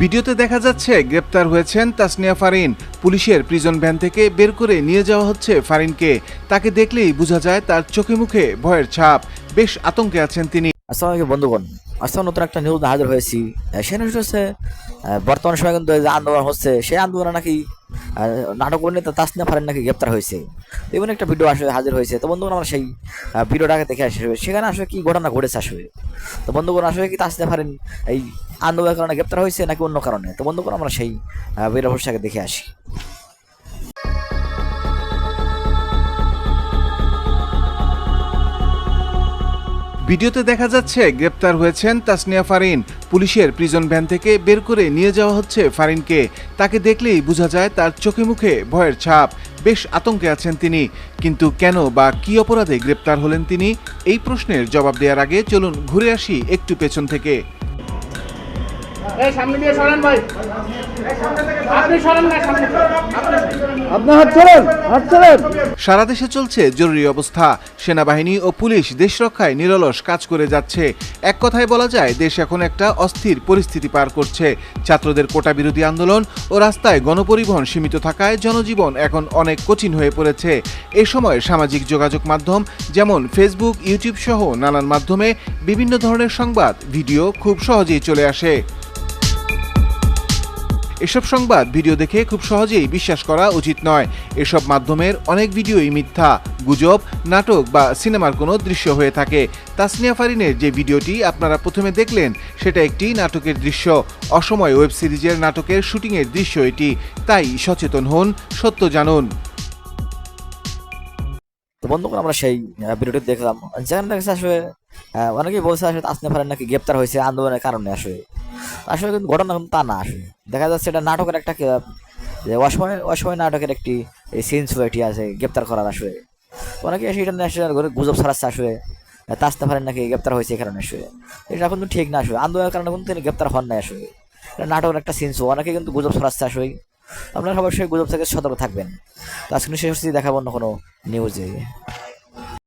ভিডিওতে দেখা যাচ্ছে গ্রেপ্তার হয়েছেন তাসনিয়া ফারিন। পুলিশের প্রিজন ভ্যান থেকে বের করে নিয়ে যাওয়া হচ্ছে ফারিনকে। তাকে দেখলেই বোঝা যায় তার চোখে মুখে ভয়ের ছাপ। বেশ আতঙ্কে আছেন তিনি। আসসালামু বন্ধুগণ। আজকে নতুন একটা নিউজ হাজির হয়েছি। সে নিউজ হচ্ছে বর্তমান সময় কিন্তু যে আন্দোলন হচ্ছে, সেই আন্দোলনে নাকি নাটক অভিনেতা তাসনিয়া ফারেন নাকি গ্রেপ্তার হয়েছে। এমন একটা ভিডিও আসলে হাজির হয়েছে। তো বন্ধুগণ, আমরা সেই ভিডিওটাকে দেখে আসি। সেখানে আসলে কি ঘটনা ঘটেছে আসবে তো বন্ধুগণ, আসলে কি তাসনিয়া ফারেন এই আন্দোলনের কারণে গ্রেপ্তার হয়েছে নাকি অন্য কারণে? তো বন্ধুগণ, আমরা সেই ভিডিও দেখে আসি। ভিডিওতে দেখা যাচ্ছে গ্রেপ্তার হয়েছেন তাসনিয়া ফারিন। পুলিশের প্রিজন ভ্যান থেকে বের করে নিয়ে যাওয়া হচ্ছে ফারিনকে। তাকে দেখলেই বোঝা যায় তার চোখে মুখে ভয়ের ছাপ। বেশ আতঙ্কে আছেন তিনি। কিন্তু কেন বা কি অপরাধে গ্রেপ্তার হলেন তিনি? এই প্রশ্নের জবাব দেওয়ার আগে চলুন ঘুরে আসি একটু পেছন থেকে। এই সামনে দিয়ে সরেন ভাই। আপনি সরেন না সামনে। আপনি হাত ছাড়েন হাত ছাড়েন সারা দেশে চলছে জরুরি অবস্থা। সেনাবাহিনী ও পুলিশ দেশ রক্ষায় নিরলস কাজ করে যাচ্ছে। এক কথায় বলা যায় দেশ এখন একটা অস্থির পরিস্থিতি পার করছে। ছাত্রদের কোটা বিরোধী আন্দোলন ও রাস্তায় গণপরিবহন সীমিত থাকায় জনজীবন এখন অনেক কঠিন হয়ে পড়েছে। এ সময় সামাজিক যোগাযোগ মাধ্যম যেমন ফেসবুক ইউটিউব সহ নানান মাধ্যমে বিভিন্ন ধরনের সংবাদ ভিডিও খুব সহজেই চলে আসে। এসব সংবাদ ভিডিও দেখে খুব সহজেই বিশ্বাস করা উচিত নয়। এসব মাধ্যমের অনেক ভিডিওই মিথ্যা, গুজব, নাটক বা সিনেমার কোনো দৃশ্য হয়ে থাকে। তাসনিয়া ফারিনের যে ভিডিওটি আপনারা প্রথমে দেখলেন, সেটা একটি নাটকের দৃশ্য। অসময় ওয়েব সিরিজের নাটকের শুটিংয়ের দৃশ্য এটি। তাই সচেতন হন, সত্য জানুন। তো বন্ধুগণ, আমরা সেই ভিডিওটি দেখলাম। যেখানে আসলে অনেকেই বলছে আসলে ফারিন নাকি গ্রেপ্তার হয়েছে আন্দোলনের কারণে আসলে। আসলে কিন্তু ঘটনা কিন্তু তা না। আসলে দেখা যাচ্ছে এটা নাটকের একটা যে অসময় অসময় নাটকের একটি সিনসুয়ারিটি আছে গ্রেপ্তার করার আসলে। অনেকে এসে এটা নিয়ে আসলে গুজব ছড়াচ্ছে আসলে তাসনিয়া ফারিন নাকি গ্রেপ্তার হয়েছে এই কারণে আসলে। এটা কিন্তু ঠিক না আসলে। আন্দোলনের কারণে কিন্তু তিনি গ্রেপ্তার হন নাই আসলে। এটা নাটকের একটা সিনস অনেকে কিন্তু গুজব ছড়াচ্ছে আসলে। আপনারা অবশ্যই গুজব থেকে সতর্ক থাকবেন। তো আজকে শেষ হচ্ছে দেখাবো অন্য কোনো নিউজে